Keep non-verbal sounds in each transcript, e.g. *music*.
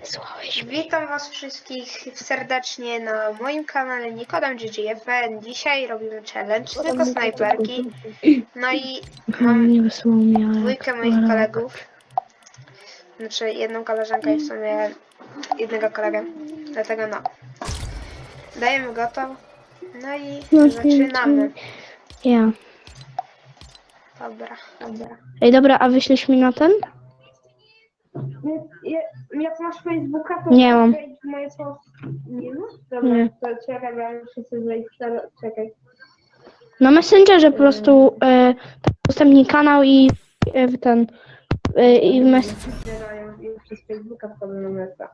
Wysłałeś mi. Witam was wszystkich serdecznie na moim kanale Nikodem GGFN. Dzisiaj robimy challenge tylko snajperki. No i *laughs* mam Nie wysłał dwójkę moich kolegów. Znaczy jedną koleżankę i w sumie jednego kolegę. Dlatego no. Dajemy gotow. No i No, zaczynamy. Ja. Dobra, dobra. Ej, dobra, a wyślesz mi na ten? Jak masz Facebooka, to Nie mam. moje. Nie masz? Dobra, Nie. to czekaj, bo ja muszę sobie. Czekaj. Na Messengerze po prostu e, udostępnij kanał i e, w ten... E, I w mes... Zbierają przez Facebooka wchodzę na meta.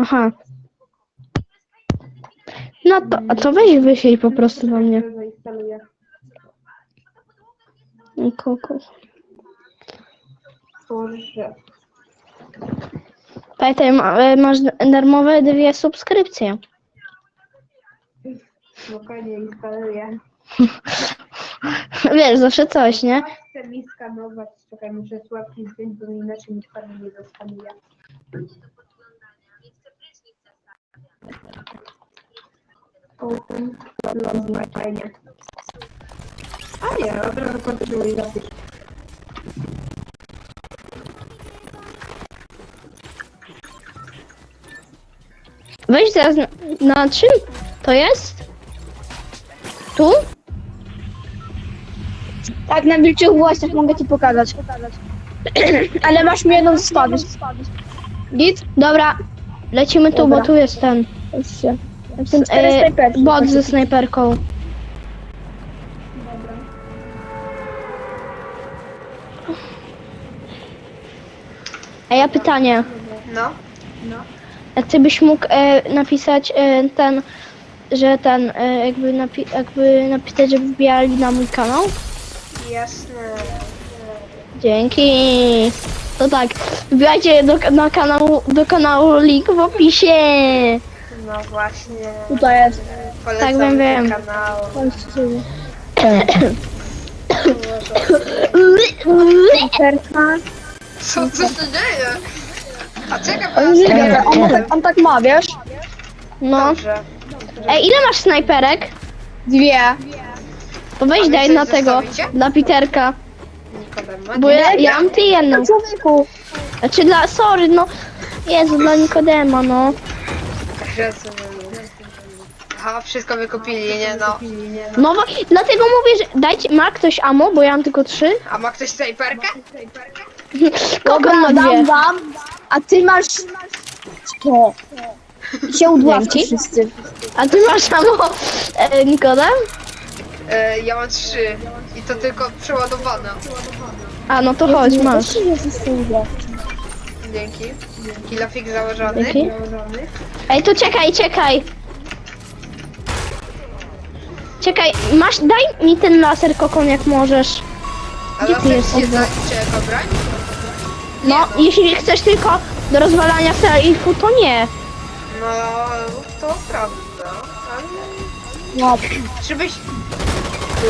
Aha. No to, a to weź wyślij po prostu do mnie. Zainstaluję. Koko. Boże. Pamiętaj, ma, e, masz darmowe dwie subskrypcje. Spokojnie instaluję. *laughs* Wiesz, zawsze coś, nie? Chcę mi skanować. Czekaj, muszę słabki zdjąć, bo inaczej mi skanu nie dostanuje. Open. Login, fajnie. A nie, od razu kontynuuj zapis. Weź teraz na, na czym to jest? Tu? Tak, na wilczych włosach mogę ci pokazać. *clears throat* Ale masz mi jedną spadł. Git? Dobra, lecimy tu, Dobra. bo tu jest ten. Już się. E, bot ze snajperką. A ja pytanie. No. A ty byś mógł e, napisać e, ten, że ten, e, jakby, napi jakby napisać, żeby wbijali na mój kanał? Jasne. Dzięki. To tak, wbijajcie do, na kanału, do kanału link w opisie. No właśnie. Tutaj jest. Polecam Tak, wiem, wiem. kanał. *coughs* *coughs* Co, co się dzieje? A czekaj, bo On, ja nie on, tak, on tak ma, wiesz? No. Dobrze. Ej, ile masz snajperek? Dwie. To weź wy daj coś na tego, zostawicie? dla Piterka. Nikodem, Bo ja, ja mam ty jedną. Na człowieku. Znaczy dla, sorry, no. Jezu, dla Nikodema, no. Aha, wszystko wykupili, nie no. No bo, dlatego mówię, że dajcie, ma ktoś ammo, bo ja mam tylko trzy. A ma ktoś snajperkę? *laughs* Kogo ma Dobra, dwie? dam wam. A ty masz... To. I się udławcie wszyscy. A ty masz ammo, e, Nikodem? E, ja mam trzy. I to tylko przeładowane. A, no to chodź, masz. Dzięki. Kilofik założony. Dzięki. Ej, to czekaj, czekaj. Czekaj, masz, daj mi ten laser kokon jak możesz. A Gdzie ty laser jesteś? się da czy jako broń? No, jeśli chcesz tylko do rozwalania selifu, to nie. No, to prawda. Ale... No. Żebyś...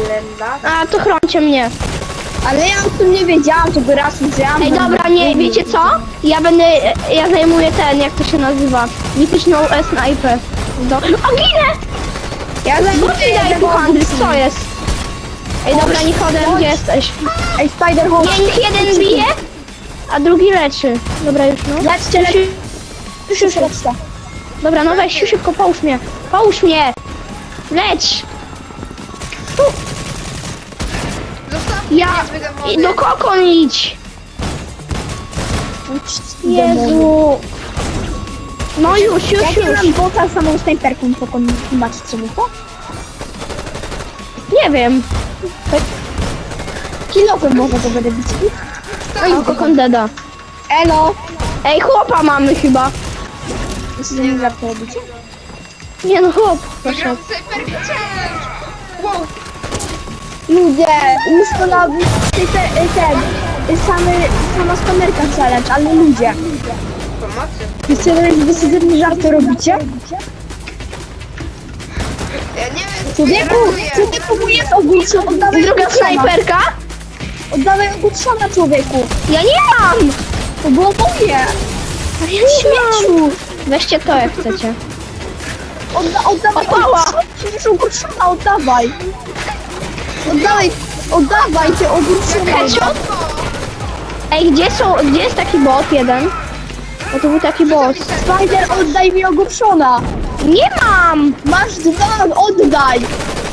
Lenda? A, to chroncie mnie. Ale ja o tym nie wiedziałam, tego raz widziałam. Ej, dobra, nie, wiecie co? Ja będę, ja zajmuję ten, jak to się nazywa, mityczną e snajpę. Do... O, ginę! Ja zajmuję ty daj jednego- handry, co jest? Ej, dobra, Nikodem, gdzie jesteś? Ej, Spider Hawk. Nie, niech jeden bije, a drugi leczy. Dobra, już no. Leczcie, leczcie. Już, już. Dobra, no weź, szybko, połóż mnie. Połóż mnie! Leć! Zostawcie Ja, i do kokon idź! Jezu! No już, już, już. mam bota z samą snajperką, to kon macie to? Nie wiem. Kilofem może to będę bić. O, kokon deda. Elo! Ej, chłopa mamy chyba. Że nie robicie? Nie no, chłop. Challenge! Wow! Ludzie, to na ten, ten, samy, sama spamerka challenge, ale ludzie. Wiecie, wy sobie ze mnie żarty robicie? Ja nie wiem, Człowieku, człowieku, mój jest ogólnie, Druga snajperka? Oddawaj ogólszona, człowieku. Ja nie mam! To było moje. Ja nie mam! Weźcie to jak chcecie. Odda, oddawaj, Opała! Przecież ogórszona, oddawaj. Oddawaj, oddawaj cię ogórszona. Headshot? Ej, gdzie są, gdzie jest taki bot jeden? Bo to był taki boss. Spider, oddaj mi ogórszona. Nie mam! Masz dwa, oddaj.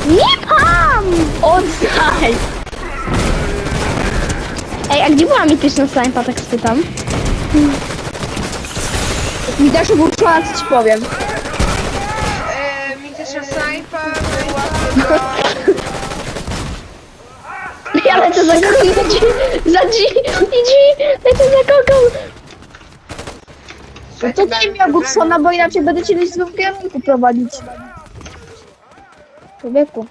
Nie mam! Oddaj. Ej, a gdzie była mityczna snajpa, tak spytam? Jak mi dasz ogórszona, to ci powiem. E, mityczna snajpa była chyba... Ja lecę za kogo? Za dzi, za dzi, idzi, lecę za kogo? No to daj mi ogórszona, bo inaczej będę cię w złym kierunku prowadzić. Człowieku.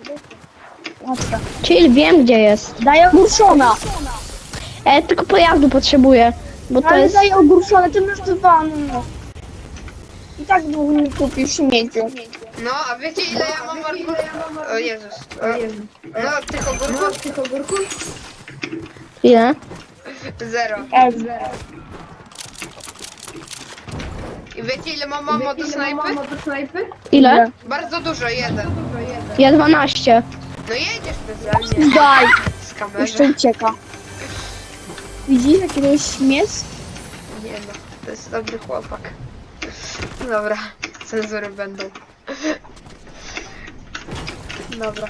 Matka. Chill, wiem gdzie jest. Daj ogórszona. E, tylko pojazdu potrzebuję, bo to Ale jest... daj ogórszone, ty masz dwa, no. I tak długo mi kupisz śmieciu. No, a wiecie ile ja mam ogórków? O Jezus. O, no, tych ogórków? Tych ogórków? Ile? Zero. E, I wiecie ile mam mamo do snajpy? Ile? Bardzo dużo, jeden. Ja 12. No jedziesz mnie. Daj. Z kamerą. Jeszcze ucieka. Widzisz jakiegoś śmiesz? Nie no, to jest dobry chłopak. Dobra, cenzury będą. Dobra.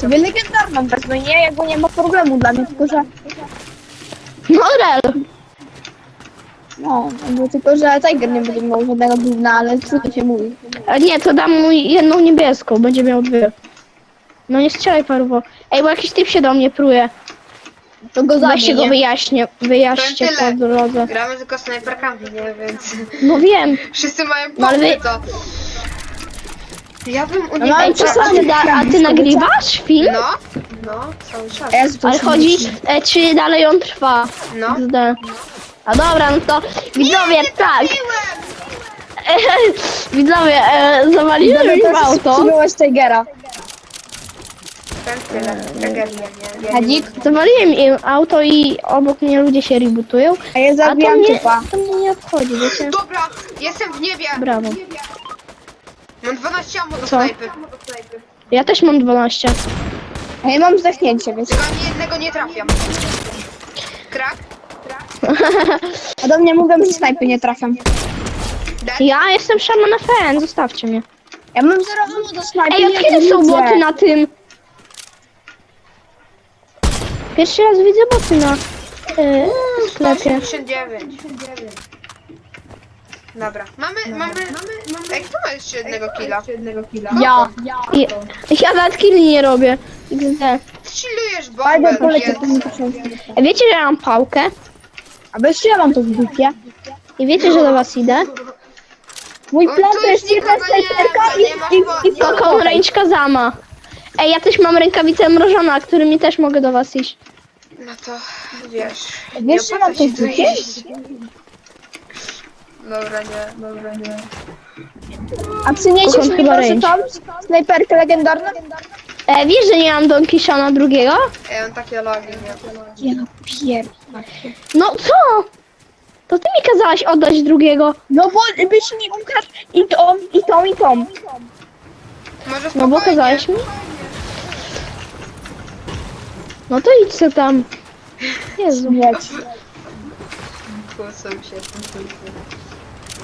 Sobie legendarną wezmę, nie? Jakby nie ma problemu dla mnie, tylko że... No rel. No, jakby tylko że Tiger nie będzie miał żadnego gówna, ale trudno się mówi. A nie, to dam mu jedną niebieską, będzie miał dwie. No nie strzelaj paruwo. Ej, bo jakiś typ się do mnie pruje. To go Weźcie zabije, go wyjaśnię, Powiem po tyle. drodze. Gramy tylko snajperkami, nie? Więc No wiem. wszyscy mają No ale pomysł, wy- to... Ja bym u No, ale to co, a ty, da, a ty nagrywasz film? No, no, cały czas. Ale chodzi, e, czy dalej on trwa? No. XD. A dobra, no to widzowie, tak. *laughs* widzowie, e, zawaliłem im teraz auto. Tigera. Powiem tyle. Tragedia, nie? Ja nie Hadzik? Zawaliłem im auto i obok mnie ludzie się rebootują. A ja A to zabijam mnie, typa. to mnie nie obchodzi, wiecie? Dobra, jestem w niebie. Brawo. Mam 12 ammo do Co? snajpy. Ja też mam 12. A ja mam zdechnięcie, więc... Tylko ani jednego nie trafiam. Krak? *laughs* A do mnie mówią, że snajpy nie trafiam. Dead? Ja jestem Shaman FN, zostawcie mnie. Ja mam zero ammo do snajpy, Ej, od kiedy są boty na tym? Pierwszy raz widzę boty na e, sklepie. 189. Dobra, mamy, mamy, mamy, Ej, kto ma jeszcze jednego killa? Ja. I, ja nawet killi nie robię. XD. Chillujesz Fajnie bombę, tysiącem. A Wiecie, że ja mam pałkę? A bez ja mam to w dupie. I wiecie, że do was idę? Mój O, plan tu to jest już jedna nikogo nie snajperka ma, i, i, i, Taką range Kazama. Ej, ja też mam rękawicę mrożona, którymi też mogę do was iść. No to, wiesz, Wiesz, nie że opłaca mam się w tu iść. Dobra, nie, dobra, nie. A przyniesiesz Kocham mi chyba może range. tą snajperkę legendarną? E, wiesz, że nie mam Don Kishona drugiego? Ej, on takie logi, nie? Ja pier... No co? To ty mi kazałaś oddać drugiego. No bo byś mi ukradł i tą, i tą, i tą. Może No bo spokojnie. kazałeś mi. No to idź se tam. Jezu. Mieć. Kłócą się.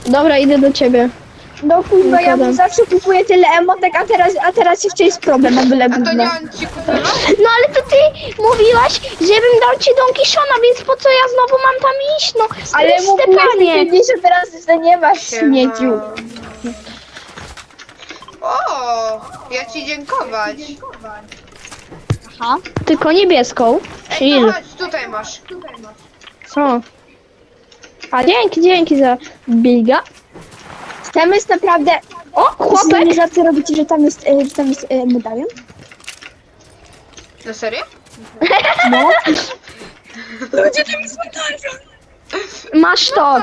Dobra, idę do ciebie. No kurwa, ja zawsze kupuję tyle emotek, a teraz, a teraz jeszcze jest problem, o byle A to nie gówno. on ci kupował? No ale to ty mówiłaś, żebym dał ci Don Kishona, więc po co ja znowu mam tam iść? No, Ale Ale mówiłeś mi kiedyś, że teraz że nie masz śmieciu. O, ja ci dziękować. Aha. Tylko niebieską. Ej, Chill. no chodź, tutaj masz. Co? A dzięki, dzięki za biga. Tam jest naprawdę... O, Chłopek! chłopek! Żarty robicie, że tam jest, e, że tam jest e, medalion? Na serio? No. *laughs* Ludzie, tam jest medalion! Masz to.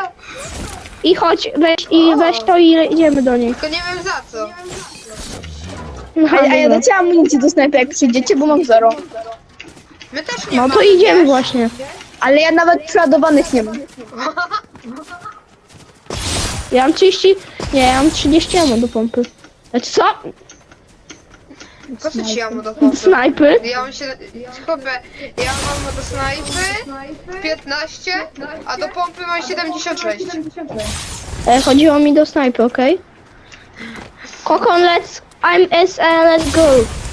I chodź, weź, i weź to i idziemy do niej. Tylko nie wiem za co. No, A, a ja dacie amunicję do snajpy, jak przyjdziecie, bo mam zero. My też nie no mamy, to idziemy wiesz? właśnie. Ale ja nawet przeładowanych nie mam. Ja mam 30, nie, ja mam 30 ammo do pompy. Znaczy co? Po co ci ammo do pompy? Snajpy? Ja mam się... Chłopie, ja mam do snajpy 15, a do pompy mam 76. E, chodziło mi do snajpy, okej? *laughs* Kokon, let's... I'm SE, let's go.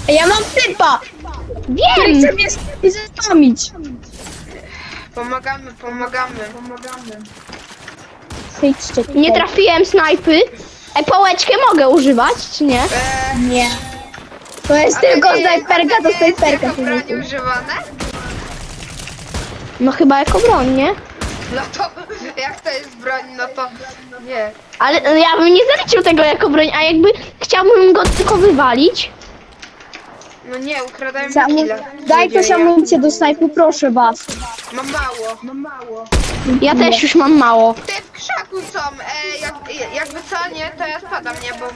Ja mam typa! Który Wiem! chce mnie zastąpić. Pomagamy, pomagamy. pomagamy. Wyjdźcie. Nie trafiłem snajpy. E, pałeczkę mogę używać, czy nie? Eee, Nie. To jest tylko nie- snajperka, to snajperka. jako broń tylko. używane? No chyba jako broń, nie? No to jak to jest broń, no to nie. Ale e, ja bym nie zaliczył tego jako broń, a jakby chciałbym go tylko wywalić. No nie, ukradają mi Zamu- killa. Daj ktoś amunicję do snajpu, proszę was. Mam mało. Mam mało. Ja też już mam mało. Ty w krzaku są, e, jak, jakby co, nie, to ja spadam, nie, bo...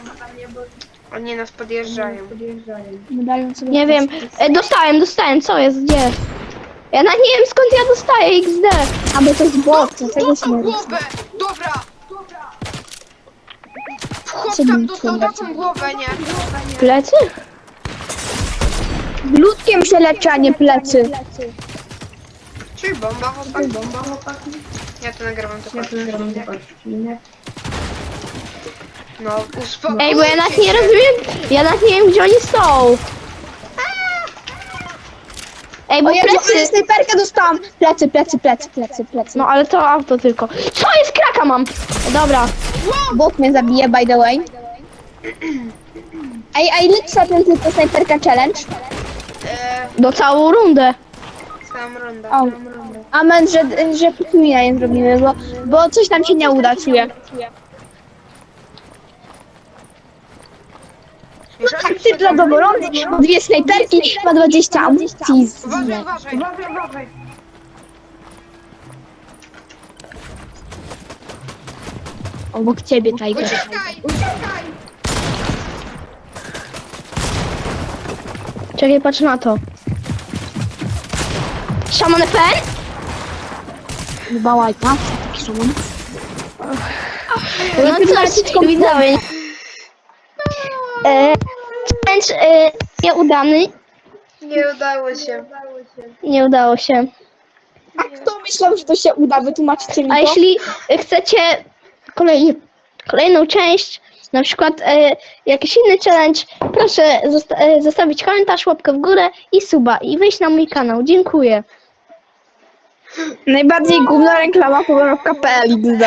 Oni nas podjeżdżają. Nie wiem. E, dostałem, dostałem, co jest, gdzie? Ja nawet nie wiem skąd ja dostaję XD. A bo to jest bot, to tego się Dostał nie głowę! Dobra! Chłop Co tam mi dostał tłumaczy? taką głowę, nie? Plecy? Glutkiem się leczy, a nie plecy. Czyli bomba, chłopaki. bomba, chłopaki. Ja to nagrywam tylko. Ja to nagrywam tylko. No, uspokójcie Ej, bo ja nawet nie się. rozumiem, ja nawet nie wiem gdzie oni są. Ej, bo O Jezu, ale plecy... snajperkę dostałam. Plecy, plecy, plecy, plecy, plecy. No ale to auto tylko. Co jest kraka mam? Dobra. Bot mnie zabije, by the way. Ej, a ile trwa ten tylko snajperka challenge? E, Do całą rundę. całą rundę. O. Amen, że, że pikmina nie zrobimy, bo, bo coś nam się nie uda, czuję. Tak, ty dla dowolony, ma dwie snajperki, ma 20 amunicji. z- Uważaj, uważaj. Obok ciebie, Tiger. Uciekaj, uciekaj. Czekaj, patrz na to. Shaman FN? Chyba łajka, taki szumon. No coś, widzowie. E, challenge e, nieudany. Nie udało się. Nie udało się. A kto myślał, że to się uda? Wytłumaczcie mi A to. jeśli chcecie kolej, kolejną część, na przykład e, jakiś inny challenge, proszę zosta- e, zostawić komentarz, łapkę w górę i suba i wejść na mój kanał. Dziękuję. Najbardziej główna reklama powerowka.pl XD.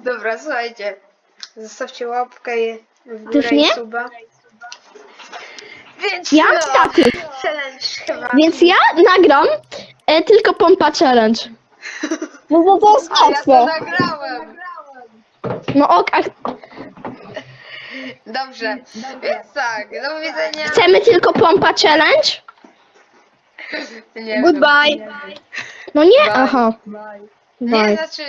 Dobra, słuchajcie. Zostawcie łapkę i- w górę i nie? suba. Więc Ja no, staty, challenge chyba. więc ja nagram e, tylko pompa challenge. No to to jest ja to łatwe. nagrałem. No ok, a Dobrze. Więc tak, do widzenia. chcemy tylko pompa challenge? Nie. Goodbye. No nie, aha. Nie, Bye. znaczy...